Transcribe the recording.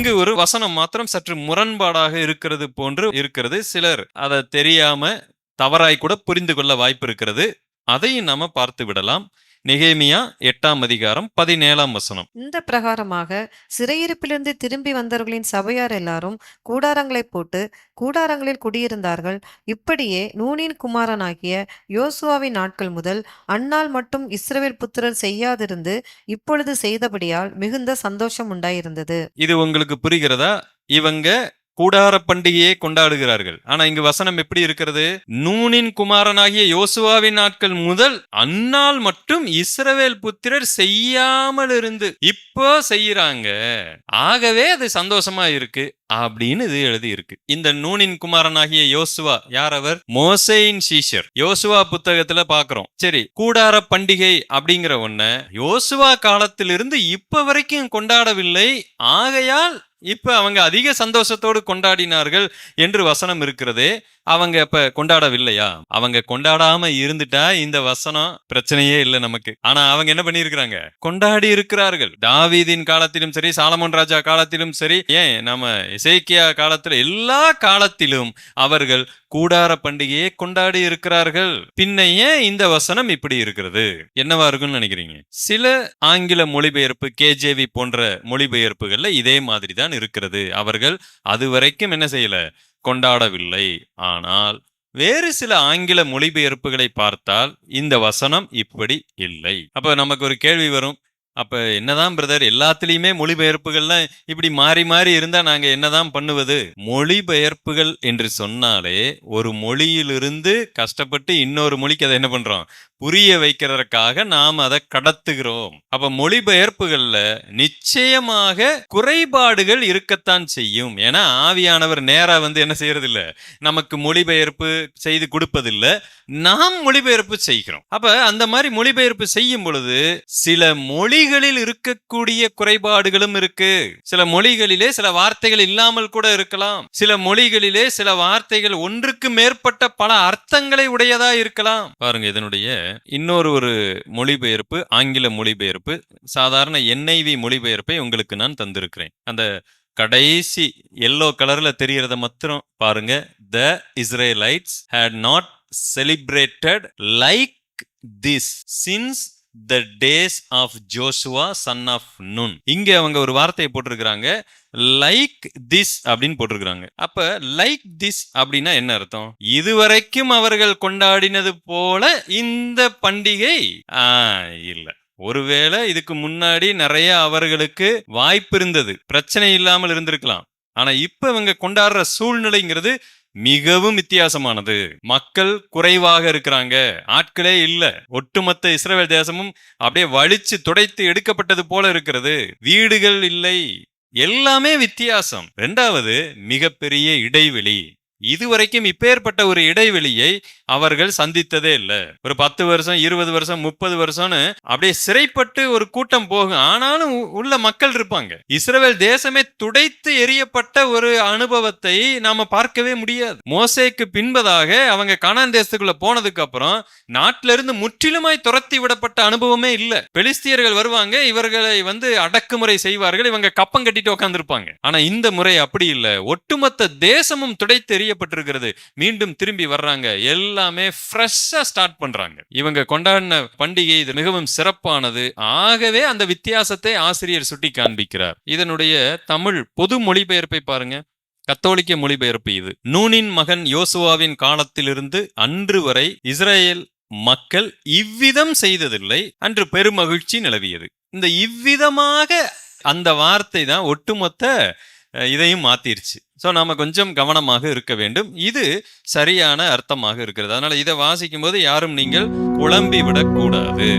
இங்கு ஒரு வசனம் மாத்திரம் சற்று முரண்பாடாக இருக்கிறது போன்று இருக்கிறது. சிலர் அதை தெரியாம தவறாய் கூட புரிந்து கொள்ள வாய்ப்பு இருக்கிறது. அதையும் நாம பார்த்து விடலாம். நெகேமியா எட்டாம் அதிகாரம் பதினேழாம் வசனம். இந்த பிரகாரமாக சிறையிருப்பிலிருந்து திரும்பி வந்தவர்களின் சபையார் எல்லாரும் கூடாரங்களை போட்டு கூடாரங்களில் குடியிருந்தார்கள். இப்படியே நூனின் குமாரனாகிய யோசுவாவின் நாட்கள் முதல் அந்நாள் மட்டும் இஸ்ரவேல் புத்திரர் செய்யாதிருந்து இப்பொழுது செய்தபடியால் மிகுந்த சந்தோஷம் உண்டாயிருந்தது. இது உங்களுக்கு புரிகிறதா? இவங்க கூடார பண்டிகையை கொண்டாடுகிறார்கள். ஆனா இங்கு வசனம் எப்படி இருக்கிறது? நூனின் குமாரனாகிய யோசுவாவின் நாட்கள் முதல் அந்நாள் மட்டும் இஸ்ரவேல் புத்திரர் செய்யாமல் இருந்து இப்போ செய்யறாங்க. ஆகவே அது சந்தோஷமா இருக்கு அப்படின்னு இது எழுதி இருக்கு இந்த நூனின் குமாரனாகிய யோசுவா யார் அவர்? மோசையின் சீஷர். யோசுவா புத்தகத்துல பாக்குறோம். சரி கூடார பண்டிகை அப்படிங்கிற ஒன்ன யோசுவா காலத்திலிருந்து இப்ப வரைக்கும் கொண்டாடவில்லை. ஆகையால் இப்ப அவங்க அதிக சந்தோஷத்தோடு கொண்டாடினார்கள் என்று வசனம் இருக்கிறதே. அவங்க இப்ப கொண்டாடவில்லையா? அவங்க கொண்டாடாம இருந்துட்டா இந்த வசனம் பிரச்சனையே இல்லை நமக்கு. ஆனா அவங்க என்ன பண்ணியிருக்கிறாங்க? கொண்டாடி இருக்கிறார்கள். தாவீதின் காலத்திலும் சரி சாலமோன் ராஜா காலத்திலும் சரி ஏன் நம்ம இசைக்கியா காலத்துல எல்லா காலத்திலும் அவர்கள் கூடார பண்டிகையை கொண்டாடி இருக்கிறார்கள். பின்ன ஏன் இந்த வசனம் இப்படி இருக்கிறது? என்னவா இருக்கும்னு நினைக்கிறீங்க? சில ஆங்கில மொழிபெயர்ப்பு கேஜேவி போன்ற மொழிபெயர்ப்புகள்ல இதே மாதிரி தான் இருக்கிறது. அவர்கள் அது வரைக்கும் என்ன செய்யல? கொண்டாடவில்லை. ஆனால் வேறு சில ஆங்கில மொழிபெயர்ப்புகளை பார்த்தால் இந்த வசனம் இப்படி இல்லை. அப்ப நமக்கு ஒரு கேள்வி வரும். அப்ப என்னதான் பிரதர் எல்லாத்துலயுமே மொழிபெயர்ப்புகள்லாம் இப்படி மாறி மாறி இருந்தா நாங்க என்னதான் பண்ணுவது? மொழிபெயர்ப்புகள் என்று சொன்னாலே ஒரு மொழியிலிருந்து கஷ்டப்பட்டு இன்னொரு மொழிக்கு அதை என்ன பண்றோம்? புரிய வைக்கிறதற்காக நாம் அதை கடத்துகிறோம். அப்ப மொழிபெயர்ப்புகள்ல நிச்சயமாக குறைபாடுகள் இருக்கத்தான் செய்யும். ஏன்னா ஆவியானவர் நேரா வந்து என்ன செய்யறதில்ல? நமக்கு மொழிபெயர்ப்பு செய்து கொடுப்பதில்ல. நாம் மொழிபெயர்ப்பு செய்கிறோம். அப்ப அந்த மாதிரி மொழிபெயர்ப்பு செய்யும் பொழுது சில மொழிகளில் இருக்கக்கூடிய குறைபாடுகளும் இருக்கு. சில மொழிகளிலே சில வார்த்தைகள் இல்லாமல் கூட இருக்கலாம். சில மொழிகளிலே சில வார்த்தைகள் ஒன்றுக்கு மேற்பட்ட பல அர்த்தங்களை உடையதா இருக்கலாம். பாருங்க இதனுடைய இன்னொரு ஒரு மொழிபெயர்ப்பு ஆங்கில மொழிபெயர்ப்பு சாதாரண என்ஐவி மொழிபெயர்ப்பை உங்களுக்கு நான் தந்திருக்கிறேன். அந்த கடைசி எல்லோ கலர்ல தெரியறத மாத்திரம் பாருங்க. The Israelites had not celebrated like this since the days of Joshua son of Nun இங்க அவங்க ஒரு வார்த்தையை போட்டிருக்கிறாங்க. லைக் திஸ் அப்படின்னு போட்டிருக்கிறாங்க. அப்ப லைக் திஸ் அப்படின்னா என்ன அர்த்தம்? இதுவரைக்கும் அவர்கள் கொண்டாடினது போல இந்த பண்டிகை? ஆ, இல்ல. ஒருவேளை இதுக்கு முன்னாடி நிறைய அவர்களுக்கு வாய்ப்பு இருந்தது. பிரச்சனை இல்லாமல் இருந்திருக்கலாம். ஆனா இப்ப இவங்க கொண்டாடுற சூழ்நிலைங்கிறது மிகவும் வித்தியாசமானது. மக்கள் குறைவாக இருக்கிறாங்க. ஆட்களே இல்ல. ஒட்டுமொத்த இஸ்ரேல் தேசமும் அப்படியே வலிச்சு துடைத்து எடுக்கப்பட்டது போல இருக்கிறது. வீடுகள் இல்லை. எல்லாமே வித்தியாசம். ரெண்டாவது மிகப்பெரிய இடைவெளி. இதுவரைக்கும் இப்பேற்பட்ட ஒரு இடைவெளியை அவர்கள் சந்தித்ததே இல்ல. ஒரு பத்து வருஷம் இருபது வருஷம் முப்பது வருஷம்னு அப்படியே சிறைப்பட்டு ஒரு கூட்டம் போகும். ஆனாலும் உள்ள மக்கள் இருப்பாங்க. இஸ்ரேல் தேசமே துடைத்து எரியப்பட்ட ஒரு அனுபவத்தை நாம பார்க்கவே முடியாது. மோசைக்கு பின்பதாக அவங்க கானான் தேசத்துக்குள்ள போனதுக்கு அப்புறம் நாட்டில இருந்து முற்றிலுமாய் துரத்தி விடப்பட்ட அனுபவமே இல்ல. பெலிஸ்தியர்கள் வருவாங்க இவர்களை வந்து அடக்குமுறை செய்வார்கள் இவங்க கப்பம் கட்டிட்டு உட்காந்துருப்பாங்க ஆனா இந்த முறை அப்படி இல்ல. ஒட்டுமொத்த தேசமும் துடைத்து செய்யப்பட்டிருக்கிறது. மீண்டும் திரும்பி வர்றாங்க. எல்லாமே ஃப்ரெஷ்ஷாக ஸ்டார்ட் பண்ணுறாங்க இவங்க கொண்டாடின பண்டிகை இது மிகவும் சிறப்பானது. ஆகவே அந்த வித்தியாசத்தை ஆசிரியர் சுட்டி காண்பிக்கிறார். இதனுடைய தமிழ் பொது மொழிபெயர்ப்பை பாருங்க. கத்தோலிக்க மொழிபெயர்ப்பு இது. நூனின் மகன் யோசுவாவின் காலத்திலிருந்து அன்று வரை இஸ்ரேல் மக்கள் இவ்விதம் செய்ததில்லை. அன்று பெருமகிழ்ச்சி நிலவியது. இந்த இவ்விதமாக அந்த வார்த்தை தான் ஒட்டுமொத்த இதையும் மாத்திருச்சு. ஸோ நாம் கொஞ்சம் கவனமாக இருக்க வேண்டும். இது சரியான அர்த்தமாக இருக்கிறது. அதனால் இதை வாசிக்கும் போது யாரும் நீங்கள் குழம்பி விடக்கூடாது